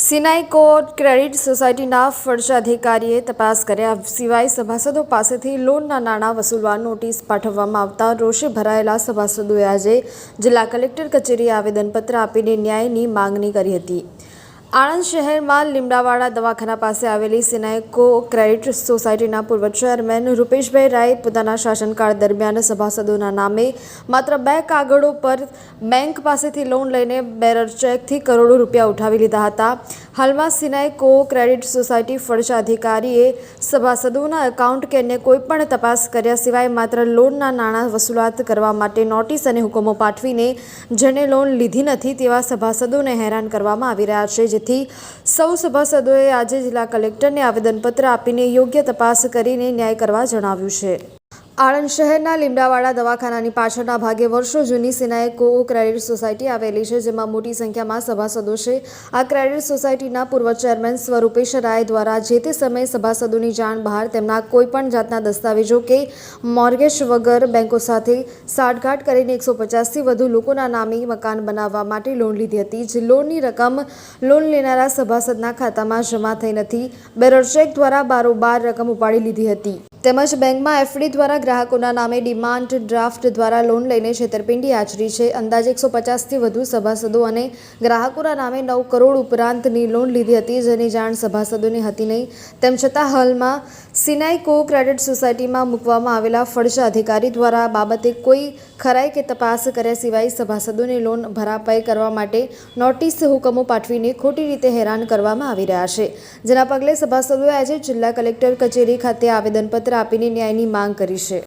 Shinai court credit સોસાયટીના ફરજાધિકારીએ તપાસ કર્યા સિવાય સભાસદો પાસેથી લોનના નાણાં વસૂલવા નોટિસ પાઠવવામાં આવતા રોષે ભરાયેલા સભાસદોએ આજે જિલ્લા કલેક્ટર કચેરીએ આવેદનપત્ર આપીને ન્યાયની માંગણી કરી હતી. આણંદ શહેરમાં લીમડાવાડા દવાખાના પાસે આવેલી સિનાયકો ક્રેડિટ સોસાયટીના પૂર્વ ચેરમેન રૂપેશભાઈ રાય પોતાના શાસનકાળ દરમિયાન સભાસદોના નામે માત્ર બે કાગળો પર બેંક પાસેથી લોન લઈને બેરર ચેકથી કરોડો રૂપિયા ઉઠાવી લીધા હતા. હાલમાં સિનાયકો ક્રેડિટ સોસાયટી ફરજ અધિકારીએ સભાસદોના એકાઉન્ટ કે કોઈપણ તપાસ કર્યા સિવાય માત્ર લોનના નાણાં વસૂલાત કરવા માટે નોટિસ અને હુકમો પાઠવીને જેણે લોન લીધી નથી તેવા સભાસદોને હેરાન કરવામાં આવી રહ્યા છે. જેથી સૌ સભાસદોએ આજે જિલ્લા કલેક્ટરને આવેદનપત્ર આપીને યોગ્ય તપાસ કરીને ન્યાય કરવા જણાવ્યું છે. આણંદ શહેરના લીમડાવાડા દવાખાનાની પાછળના ભાગે વર્ષો જૂની સિનાએ કો ક્રેડિટ સોસાયટી આવેલી છે, જેમાં મોટી સંખ્યામાં સભાસદો છે. આ ક્રેડિટ સોસાયટીના પૂર્વ ચેરમેન સ્વરૂપેશ રાય દ્વારા જે તે સમયે સભાસદોની જાણ બહાર તેમના કોઈપણ જાતના દસ્તાવેજો કે મોર્ગેજ વગર બેંકો સાથે સાઠગાંઠ કરીને એકસો પચાસથી વધુ લોકોના નામે મકાન બનાવવા માટે લોન લીધી હતી, જે લોનની રકમ લોન લેનારા સભાસદના ખાતામાં જમા થઈ નથી. બેરર ચેક દ્વારા બારોબાર રકમ ઉપાડી લીધી હતી. તેમજ બેંકમાં એફડી દ્વારા ગ્રાહકોના નામે ડિમાન્ડ ડ્રાફ્ટ દ્વારા લોન લઈને છેતરપિંડી આચરી છે. અંદાજે એકસો પચાસથી વધુ સભાસદો અને ગ્રાહકોના નામે નવ કરોડ ઉપરાંતની લોન લીધી હતી જેની જાણ સભાસદોને હતી નહીં. તેમ છતાં હાલમાં સિનાઈ કો ક્રેડિટ સોસાયટીમાં મૂકવામાં આવેલા ફરજ અધિકારી દ્વારા બાબતે કોઈ ખરાઈ કે તપાસ કર્યા સિવાય સભાસદોને લોન ભરાપાઈ કરવા માટે નોટિસ હુકમો પાઠવીને ખોટી રીતે હેરાન કરવામાં આવી રહ્યા છે. જેના પગલે સભાસદોએ આજે જિલ્લા કલેક્ટર કચેરી ખાતે આવેદનપત્ર આપીને ન્યાયની માંગ કરી છે.